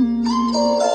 हाय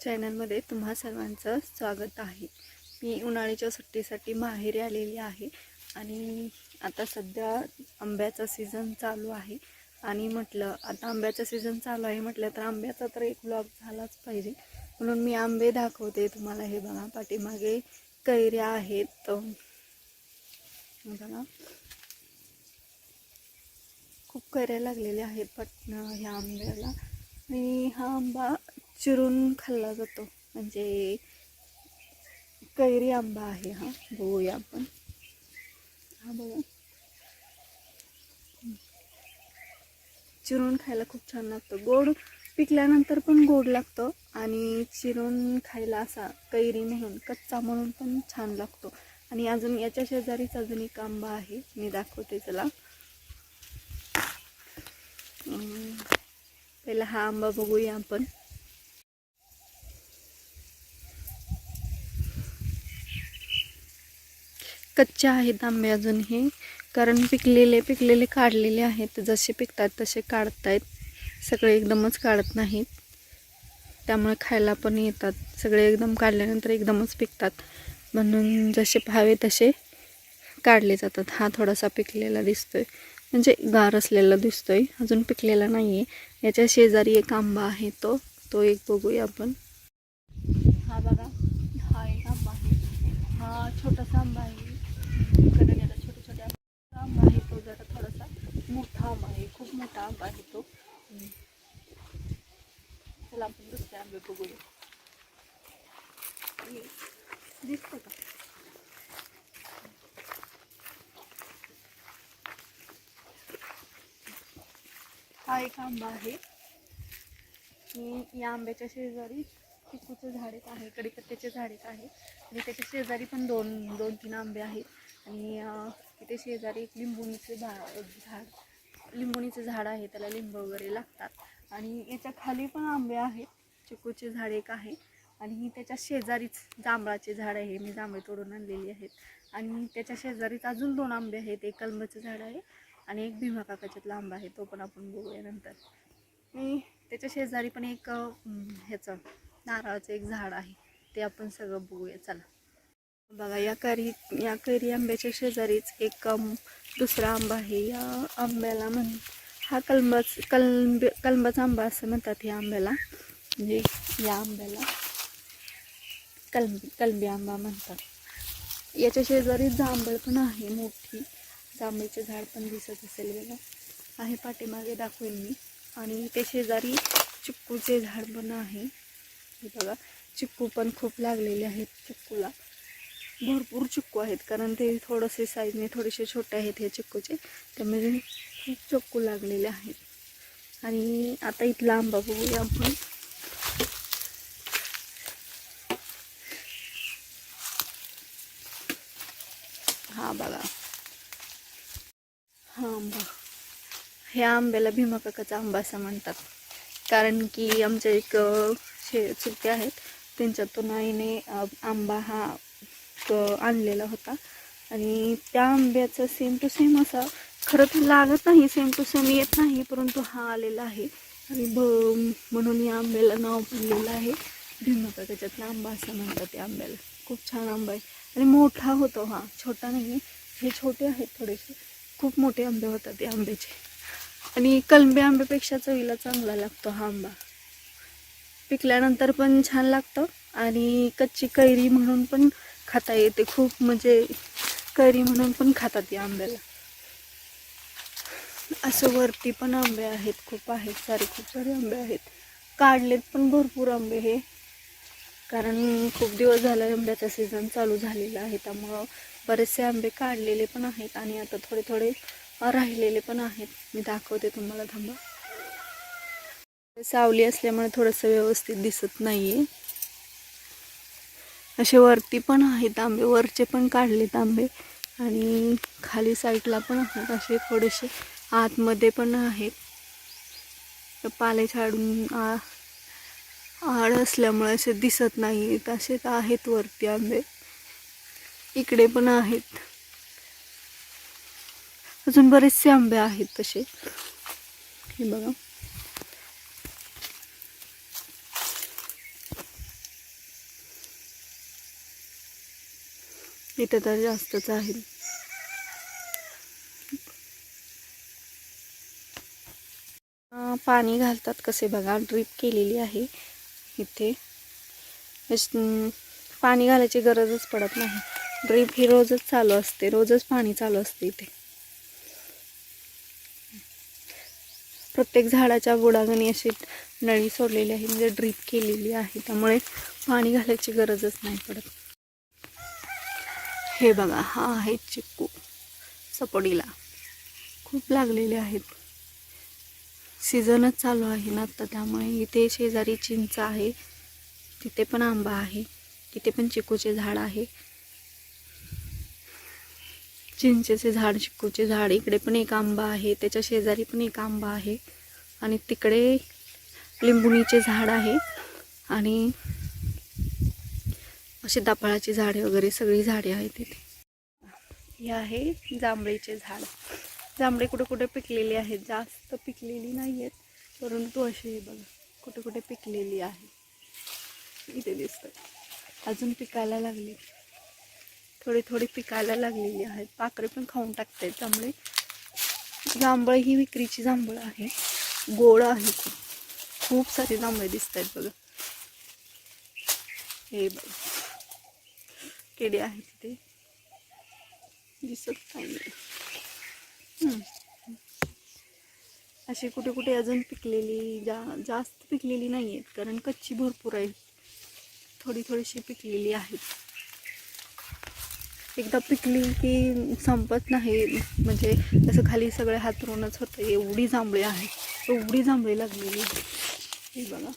चॅनलमध्ये तुम्हा सर्वांचं स्वागत आहे. मी उन्हाळ्याच्या सुट्टीसाठी माहेरी आलेली आहे आणि आता सध्या आंब्याचा सीझन चालू आहे. आणि म्हटलं आता आंब्याचा सीझन चालू आहे म्हटलं तर आंब्याचा तर एक ब्लॉग झालाच पाहिजे. म्हणून मी आंबे दाखवते तुम्हाला. हे बघा पाठीमागे कैऱ्या आहेत. बघा. खूप कैऱ्या लागलेल्या आहेत पट ह्या आंब्याला. आणि हा आंबा चिरून खाल्ला जातो. म्हणजे कैरी आंबा आहे हा. बघूया आपण. हा बघा. चिरून खायला खूप छान लागतो. गोड पिकल्यानंतर पण गोड लागतो आणि चिरून खायला असा कैरी म्हणून कच्चा म्हणून पण छान लागतो. आणि अजून याच्या शेजारीच अजून एक आंबा आहे. मी दाखवते चला पहिला हा आंबा बघूया आपण. कच्चे आहेत आंबे अजून हे. कारण पिकलेले पिकलेले काढलेले आहेत. जसे पिकतात तसे काढतायत. सगळे एकदमच काढत नाहीत. त्यामुळे खायला पण येतात. सगळे एकदम काढल्यानंतर एकदमच पिकतात. म्हणून जसे पाहावे तसे काढले जातात. हा थोडासा पिकलेला दिसतोय. म्हणजे गार असलेला दिसतोय. अजून पिकलेला नाही आहे याच्या शेजारी एक आंबा आहे तो. तो एक बघूया आपण. हा बघा. हा एक आंबा आहे. हा छोटासा आंबा आहे. कारण याला छोटे छोटे आंबा. आहे तो जरा थोडासा मोठा आंबा आहे खूप मोठा आंबा आहे तो. चला आपण दुसरे आंबे बघूया. दिसतो दिसतं का? हा एक आंबा आहे. या आंब्याच्या शेजारी चिकूचं झाड एक आहे कडीपत्त्याचे झाड एक आहे. आणि त्याच्या शेजारी पण दोन दोन तीन आंबे आहेत. आणि तिथे शेजारी एक लिंबोणीचे झाड झाड लिंबोणीचे झाड आहे त्याला लिंब वगैरे लागतात. आणि याच्या खाली पण आंबे आहेत चिकूचे झाड एक आहे. आणि त्याच्या शेजारीच जांभळाचे झाड आहे मी जांभळे तोडून आणलेली आहेत. आणि त्याच्या शेजारीच अजून दोन आंबे आहेत एक कलमाचं झाड आहे आणि एक भीमा काकाच्यातला आंबा आहे तो पण आपण बघूया नंतर. आणि त्याच्या शेजारी पण एक ह्याचं नारळाचं एक झाड आहे ते आपण सगळं बघूया चला. बघा या करी या कैरी आंब्याच्या शेजारीच एक दुसरा आंबा आहे. या आंब्याला म्हण हा कलमच कलंब कलंबाचा आंबा असं म्हणतात या आंब्याला. म्हणजे या आंब्याला कलंबी कलंबी आंबा म्हणतात. याच्या शेजारी जांभळ पण आहे मोठी. जांभळीचे झाड पण दिसत असेल बघा. आहे पाठीमागे दाखवेन मी. आणि ते शेजारी चिक्कूचे झाड पण आहे. हे बघा चिक्कू पण खूप लागलेले आहेत चिक्कूला. भरपूर चिक्कू आहेत कारण ते थोडेसे साईजने थोडेसे छोटे आहेत हे चिक्कूचे. त्यामुळे खूप चक्कू लागलेले आहेत. आणि आता इथला आंबा बघूया आपण. हा बघा. हा आंबा. ह्या आंब्याला भीमा काकाचा आंबा असं म्हणतात. कारण की आमच्या एक शे चुलते आहेत. त्यांच्यातून आईने आंबा हा आणलेला होता. आणि त्या आंब्याचा सेम टू सेम असा खरं तर लागत नाही सेम टू सेम येत नाही परंतु हा आलेला आहे. आणि ब म्हणून या आंब्याला नाव पडलेलं आहे. भिमका त्याच्यातला आंबा असं म्हणतात त्या आंब्याला. खूप छान आंबा आहे. आणि मोठा होतो हा. छोटा नाही हे छोटे आहेत थोडेसे. खूप मोठे आंबे होतात ते आंब्याचे. आणि कलंबी आंब्यापेक्षा चवीला चांगला लागतो हा आंबा. पिकल्यानंतर पण छान लागतं. आणि कच्ची कैरी म्हणून पण खाता येते खूप म्हणजे करी म्हणून पण खातात या आंब्याला. असं वरती पण आंबे आहेत खूप आहेत सारे खूप सारे आंबे आहेत. काढलेत पण भरपूर आंबे हे. कारण खूप दिवस झाला आंब्याचा सीझन चालू झालेला आहे त्यामुळं बरेचसे आंबे काढलेले पण आहेत आणि आता थोडे थोडे राहिलेले पण आहेत. मी दाखवते तुम्हाला थांबा. सावली असल्यामुळे थोडंसं व्यवस्थित दिसत नाही आहे असे वरती पण आहेत आंबे वरचे पण काढलेत आंबे. आणि खाली साईडला पण आहेत असे थोडेसे. आतमध्ये पण आहेत. तर पाले झाडून आ आड असल्यामुळे असे दिसत नाहीत. असे तर आहेत वरती आंबे. इकडे पण आहेत. अजून बरेचसे आंबे आहेत तसे. हे बघा. इथं तर जास्तच आहे. पाणी घालतात कसे बघा ड्रीप केलेली आहे इथे. पाणी घालायची गरजच पडत नाही. ड्रीप ही रोजच चालू असते रोजच पाणी चालू असते इथे. प्रत्येक झाडाच्या बुडागणी अशी नळी सोडलेली आहे म्हणजे ड्रीप केलेली आहे त्यामुळे पाणी घालायची गरजच नाही पडत. हे बघा हा आहे चिक्कू. सपोडीला. खूप लागलेले आहेत. सीझनच चालू आहे ना आत्ता त्यामुळे इथे शेजारी चिंच आहे. तिथे पण आंबा आहे. तिथे पण चिकूचे झाड आहे. चिंचेचे झाड चिकूचे झाड. इकडे पण एक आंबा आहे. त्याच्या शेजारी पण एक आंबा आहे. आणि तिकडे लिंबुणीचे झाड आहे. आणि अशी दापाळाची झाडे वगैरे सगळी झाडे आहेत तिथे हे आहे जांभळीचे झाड. जांभळे कुठे कुठे पिकलेली आहेत? जास्त पिकलेली नाही आहेत परंतु अशी हे बघा कुठे कुठे पिकलेली आहे. इथे दिसतं अजून पिकायला लागली. थोडी थोडी पिकायला लागलेली आहेत. पाखरे पण खाऊन टाकते जांभळे. जांभळ ही विक्रीची जांभळ आहे. गोड आहे खूप खूप सारे जांभळे दिसत आहेत बघा. हे बघा. किडे आहेत तिथे. दिसत नाही. अशी कुठे कुठे अजून पिकलेली जा जास्त पिकलेली नाही आहेत कारण कच्ची भरपूर आहे. थोडी थोडीशी पिकलेली आहेत. एकदा पिकली की संपत नाही. म्हणजे असं खाली सगळे हातरूनच होतं एवढी जांभळी आहे. एवढी जांभळी लागलेली आहे. हे बघा.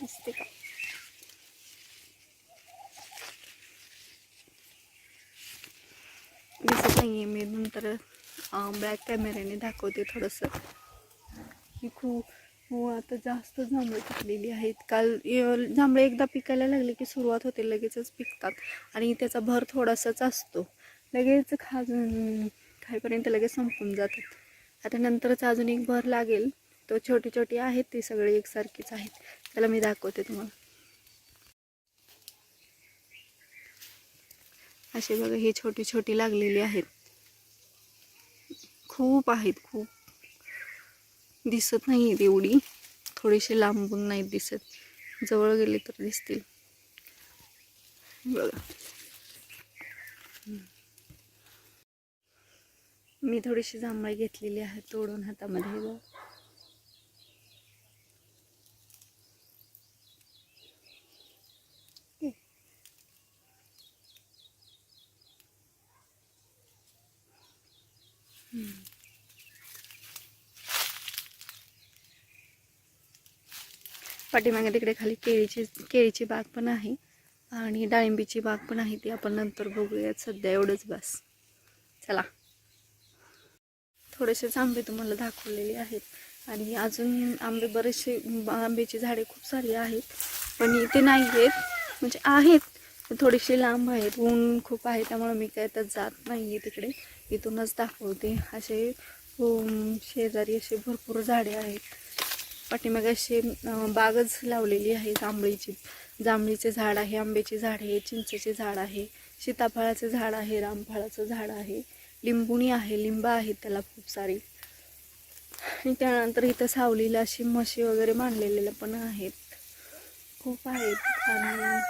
दिसते का दिसत नाही आहे मी नंतर बॅक कॅमेऱ्याने दाखवते थोडंसं. ही खूप हो, आता जास्त जांभळं पिकलेली आहेत. काल जांभळे एकदा पिकायला लागले की सुरुवात होते लगेचच पिकतात. आणि त्याचा भर थोडासाच असतो. लगेच खा खाईपर्यंत लगेच संपून जातात. आता नंतरच अजून एक भर लागेल. तो छोटी छोटी आहेत ती सगळी एकसारखीच आहेत. त्याला मी दाखवते तुम्हाला. असे बघा ही छोटी छोटी लागलेली आहेत. खूप आहेत खूप. दिसत नाही आहेत एवढी. थोडीशी लांबून नाहीत दिसत. जवळ गेले तर दिसतील. बघा. मी थोडीशी जांभळी घेतलेली आहे तोडून हातामध्ये. पाठीमागे तिकडे खाली केळीची केळीची बाग पण आहे आणि डाळिंबीची बाग पण आहे ती आपण नंतर बघूयात सध्या एवढंच बस. चला. थोडेसेच आंबे तुम्हाला दाखवलेले आहेत आणि अजून आंबे बरेचसे आंब्याची झाडे खूप सारी आहेत पण इथे नाही आहेत. म्हणजे आहेत थोडीशी लांब आहेत ऊन खूप आहे त्यामुळे मी काय तर जात नाही आहे तिकडे. इथूनच दाखवते. असे शेजारी असे भरपूर झाडे आहेत. पाठीमागे असे बागच लावलेली आहे जांभळीची. जांभळीचे झाड आहे आंब्याचे झाड आहे चिंचेचे झाड आहे सीताफळाचे झाड आहे रामफळाचं झाड आहे लिंबुणी आहे लिंब आहेत त्याला खूप सारी. आणि त्यानंतर इथं सावलीला अशी म्हशी वगैरे बांधलेल्या पण आहेत. खूप आहेत. आणि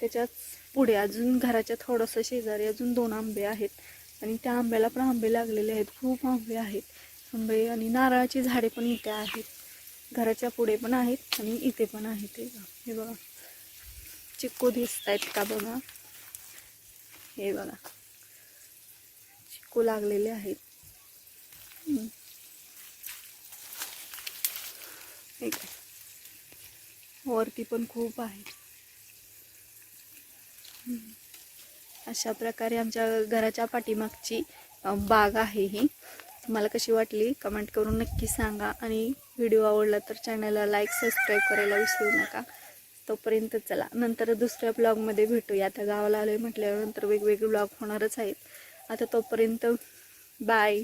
त्याच्याच पुढे अजून घराच्या थोडंसं शेजारी अजून दोन आंबे आहेत. आणि त्या आंब्याला पण आंबे लागलेले आहेत. खूप आंबे आहेत. आंबे आणि नारळाची झाडे पण इथे आहेत. घराच्या पुढे पण आहेत आणि इथे पण आहेत हे बघा हे बघा. चिक्कू दिसत आहेत का बघा? हे बघा. चिक्कू लागलेले आहेत. हे वरती पण खूप आहे. अशा प्रकारे आमच्या घराच्या पाठीमागची बाग आहे ही. तुम्हाला कशी वाटली? कमेंट करून नक्की सांगा आणि व्हिडिओ आवडला तर चॅनलला लाईक सबस्क्राईब करायला विसरू नका. तोपर्यंत चला नंतर दुसऱ्या ब्लॉगमध्ये भेटूया. आता गावाला आले म्हटल्यानंतर वेगवेगळे ब्लॉग होणारच आहेत. आता तोपर्यंत बाय